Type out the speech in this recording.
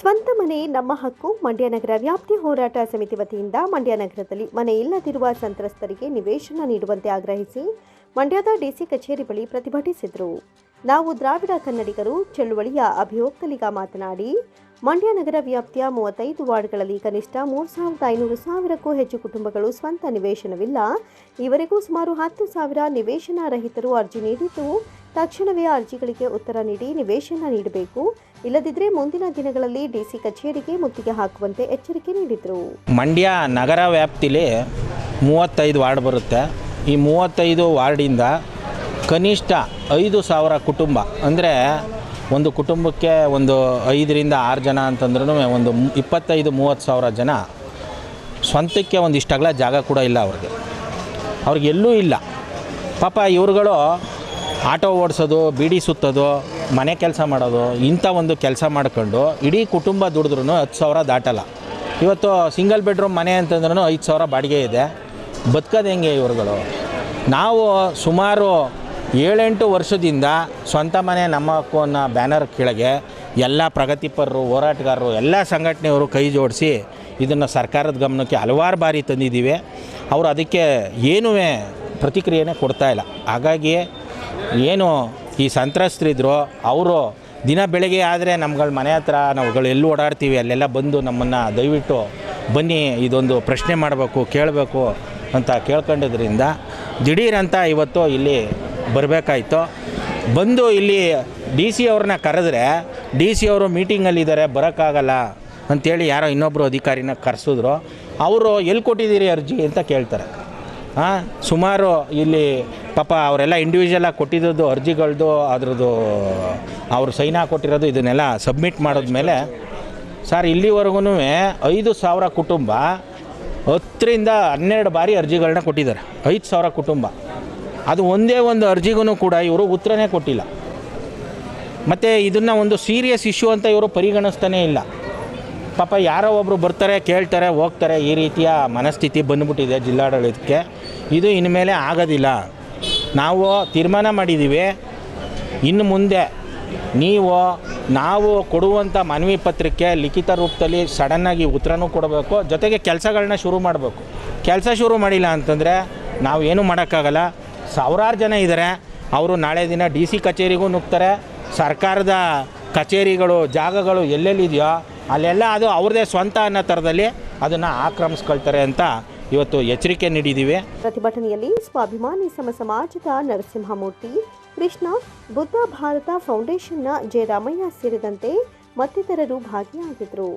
ಸ್ವಂತ ಮನೆ, ನಮ್ಮ ಹಕ್ಕು, ಮಂಡ್ಯ ನಗರ ವ್ಯಾಪ್ತಿ ಹೋರಾಟ ಸಮಿತಿ ವತಿಯಿಂದ ಮಂಡ್ಯ ನಗರದಲ್ಲಿ ಮನೆ ಇಲ್ಲದಿರುವ ಸಂತ್ರಸ್ತರಿಗೆ ನಿವೇಶನ ನೀಡುವಂತೆ ಆಗ್ರಹಿಸಿ ಮಂಡ್ಯದ ಡಿಸಿ ಕಚೇರಿ ಬಳಿ ಪ್ರತಿಭಟಿಸಿದರು. ನಾವು ದ್ರಾವಿಡ ಕನ್ನಡಿಗರು, ಚಳುವಳಿಯ ಅಭಿಯೋಕ್ತಲಿಗ ಮಾತನಾಡಿ, ಮಂಡ್ಯ ನಗರ ವ್ಯಾಪ್ತಿಯ ಮೂವತ್ತೈದು ವಾರ್ಡ್ಗಳಲ್ಲಿ ಕನಿಷ್ಠ ಮೂರು ಸಾವಿರದ ಐನೂರು ಸಾವಿರಕ್ಕೂ ಹೆಚ್ಚು ಕುಟುಂಬಗಳು ಸ್ವಂತ ನಿವೇಶನವಿಲ್ಲ. ಇವರಿಗೂ ಸುಮಾರು ಹತ್ತು ಸಾವಿರ ನಿವೇಶನ ರಹಿತರು ಅರ್ಜಿ ನೀಡಿದ್ದು ತಕ್ಷಣವೇ ಅರ್ಜಿಗಳಿಗೆ ಉತ್ತರ ನೀಡಿ ನಿವೇಶನ ನೀಡಬೇಕು. ಇಲ್ಲದಿದ್ದರೆ ಮುಂದಿನ ದಿನಗಳಲ್ಲಿ ಡಿಸಿ ಕಚೇರಿಗೆ ಮುತ್ತಿಗೆ ಹಾಕುವಂತೆ ಎಚ್ಚರಿಕೆ ನೀಡಿದರು. ಮಂಡ್ಯ ನಗರ ವ್ಯಾಪ್ತಿಲಿ ಮೂವತ್ತೈದು ವಾರ್ಡ್ ಬರುತ್ತೆ. ಈ ಮೂವತ್ತೈದು ವಾರ್ಡಿಂದ ಕನಿಷ್ಠ ಐದು ಸಾವಿರ ಕುಟುಂಬ, ಅಂದರೆ ಒಂದು ಕುಟುಂಬಕ್ಕೆ ಒಂದು ಐದರಿಂದ ಆರು ಜನ ಅಂತಂದ್ರೂ ಒಂದು ಇಪ್ಪತ್ತೈದು ಮೂವತ್ತು ಸಾವಿರ ಜನ ಸ್ವಂತಕ್ಕೆ ಒಂದು ಇಷ್ಟಗಳ ಜಾಗ ಕೂಡ ಇಲ್ಲ ಅವ್ರಿಗೆ. ಅವ್ರಿಗೆಲ್ಲೂ ಇಲ್ಲ. ಪಾಪ ಇವ್ರುಗಳು ಆಟೋ ಓಡಿಸೋದು, ಬೀಡಿ ಸುತ್ತೋದು, ಮನೆ ಕೆಲಸ ಮಾಡೋದು, ಇಂಥ ಒಂದು ಕೆಲಸ ಮಾಡ್ಕೊಂಡು ಇಡೀ ಕುಟುಂಬ ದುಡಿದ್ರೂ ಹತ್ತು ಸಾವಿರ ದಾಟಲ್ಲ. ಇವತ್ತು ಸಿಂಗಲ್ ಬೆಡ್ರೂಮ್ ಮನೆ ಅಂತಂದ್ರೂ ಐದು ಸಾವಿರ ಬಾಡಿಗೆ ಇದೆ. ಬದುಕೋದು ಹೆಂಗೆ ಇವ್ರುಗಳು? ನಾವು ಸುಮಾರು ಏಳೆಂಟು ವರ್ಷದಿಂದ ಸ್ವಂತ ಮನೆ, ನಮ್ಮ ಹಕ್ಕು ಅನ್ನೋ ಬ್ಯಾನರ್ ಕೆಳಗೆ ಎಲ್ಲ ಪ್ರಗತಿಪರರು, ಹೋರಾಟಗಾರರು, ಎಲ್ಲ ಸಂಘಟನೆಯವರು ಕೈ ಜೋಡಿಸಿ ಇದನ್ನು ಸರ್ಕಾರದ ಗಮನಕ್ಕೆ ಹಲವಾರು ಬಾರಿ ತಂದಿದ್ದೀವಿ. ಅವರು ಅದಕ್ಕೆ ಏನೂ ಪ್ರತಿಕ್ರಿಯೆನೇ ಕೊಡ್ತಾ ಇಲ್ಲ. ಹಾಗಾಗಿ ಏನು ಈ ಸಂತ್ರಸ್ತರಿದ್ರು, ಅವರು ದಿನ ಬೆಳಗ್ಗೆ ಆದರೆ ನಮ್ಗಳ ಮನೆ ಹತ್ರ ನಾವುಗಳು ಎಲ್ಲಿ ಓಡಾಡ್ತೀವಿ, ಅಲ್ಲೆಲ್ಲ ಬಂದು ನಮ್ಮನ್ನು ದಯವಿಟ್ಟು ಬನ್ನಿ, ಇದೊಂದು ಪ್ರಶ್ನೆ ಮಾಡಬೇಕು, ಕೇಳಬೇಕು ಅಂತ ಕೇಳ್ಕೊಂಡಿದ್ರಿಂದ ದಿಢೀರಂತ ಇವತ್ತು ಇಲ್ಲಿ ಬರಬೇಕಾಯ್ತು. ಬಂದು ಇಲ್ಲಿ ಡಿ ಸಿ ಅವ್ರನ್ನ ಕರೆದ್ರೆ, ಡಿ ಸಿ ಅವರು ಮೀಟಿಂಗಲ್ಲಿದ್ದಾರೆ, ಬರೋಕ್ಕಾಗಲ್ಲ ಅಂಥೇಳಿ ಯಾರೋ ಇನ್ನೊಬ್ಬರು ಅಧಿಕಾರಿನ ಕರೆಸಿದ್ರು. ಅವರು ಎಲ್ಲಿ ಕೊಟ್ಟಿದ್ದೀರಿ ಅರ್ಜಿ ಅಂತ ಕೇಳ್ತಾರೆ. ಸುಮಾರು ಇಲ್ಲಿ ಪಾಪ ಅವರೆಲ್ಲ ಇಂಡಿವಿಜುವಲಾಗಿ ಕೊಟ್ಟಿದ್ದು ಅರ್ಜಿಗಳದ್ದು ಅದ್ರದ್ದು, ಅವರು ಸೈನ್ ಕೊಟ್ಟಿರೋದು, ಇದನ್ನೆಲ್ಲ ಸಬ್ಮಿಟ್ ಮಾಡಿದ್ಮೇಲೆ ಸರ್ ಇಲ್ಲಿವರೆಗೂ ಐದು ಸಾವಿರ ಕುಟುಂಬ ಹತ್ತರಿಂದ ಹನ್ನೆರಡು ಬಾರಿ ಅರ್ಜಿಗಳನ್ನ ಕೊಟ್ಟಿದ್ದಾರೆ. ಐದು ಸಾವಿರ ಕುಟುಂಬ. ಅದು ಒಂದೇ ಒಂದು ಅರ್ಜಿಗೂ ಕೂಡ ಇವರು ಉತ್ತರನೇ ಕೊಟ್ಟಿಲ್ಲ. ಮತ್ತು ಇದನ್ನು ಒಂದು ಸೀರಿಯಸ್ ಇಶ್ಯೂ ಅಂತ ಇವರು ಪರಿಗಣಿಸ್ತಾನೇ ಇಲ್ಲ. ಪಾಪ ಯಾರೋ ಒಬ್ಬರು ಬರ್ತಾರೆ, ಕೇಳ್ತಾರೆ, ಹೋಗ್ತಾರೆ, ಈ ರೀತಿಯ ಮನಸ್ಥಿತಿ ಬಂದ್ಬಿಟ್ಟಿದೆ ಜಿಲ್ಲಾಡಳಿತಕ್ಕೆ. ಇದು ಇನ್ಮೇಲೆ ಆಗೋದಿಲ್ಲ. ನಾವು ತೀರ್ಮಾನ ಮಾಡಿದ್ದೀವಿ. ಇನ್ನು ಮುಂದೆ ನೀವು, ನಾವು ಕೊಡುವಂಥ ಮನವಿ ಪತ್ರಕ್ಕೆ ಲಿಖಿತ ರೂಪದಲ್ಲಿ ಸಡನ್ನಾಗಿ ಉತ್ತರನೂ ಕೊಡಬೇಕು. ಜೊತೆಗೆ ಕೆಲಸಗಳನ್ನ ಶುರು ಮಾಡಬೇಕು. ಕೆಲಸ ಶುರು ಮಾಡಿಲ್ಲ ಅಂತಂದರೆ ನಾವು ಏನೂ ಮಾಡೋಕ್ಕಾಗಲ್ಲ. ಸಾವಿರಾರು ಜನ ಇದ್ದಾರೆ. ಅವರು ನಾಳೆ ದಿನ ಡಿ ಸಿ ಕಚೇರಿಗೂ ನುಗ್ತಾರೆ. ಸರ್ಕಾರದ ಕಚೇರಿಗಳು, ಜಾಗಗಳು ಎಲ್ಲೆಲ್ಲಿದೆಯೋ ಅಲ್ಲೆಲ್ಲ ಅದು ಅವ್ರದೇ ಸ್ವಂತ ಅನ್ನೋ ಥರದಲ್ಲಿ ಅದನ್ನು ಆಕ್ರಮಿಸ್ಕೊಳ್ತಾರೆ ಅಂತ ಇವತ್ತು ಎಚ್ಚರಿಕೆ ನೀಡಿದ್ದೀವಿ ಪ್ರತಿಭಟನೆಯಲ್ಲಿ ಸ್ವಾಭಿಮಾನಿ ಸಮ ಸಮಾಜದ ನರಸಿಂಹಮೂರ್ತಿ, ಕೃಷ್ಣ, ಬುದ್ಧ ಭಾರತ ಫೌಂಡೇಶನ್ನ ಜಯರಾಮಯ್ಯ ಸೇರಿದಂತೆ ಮತ್ತಿತರರು ಭಾಗಿಯಾಗಿದ್ದರು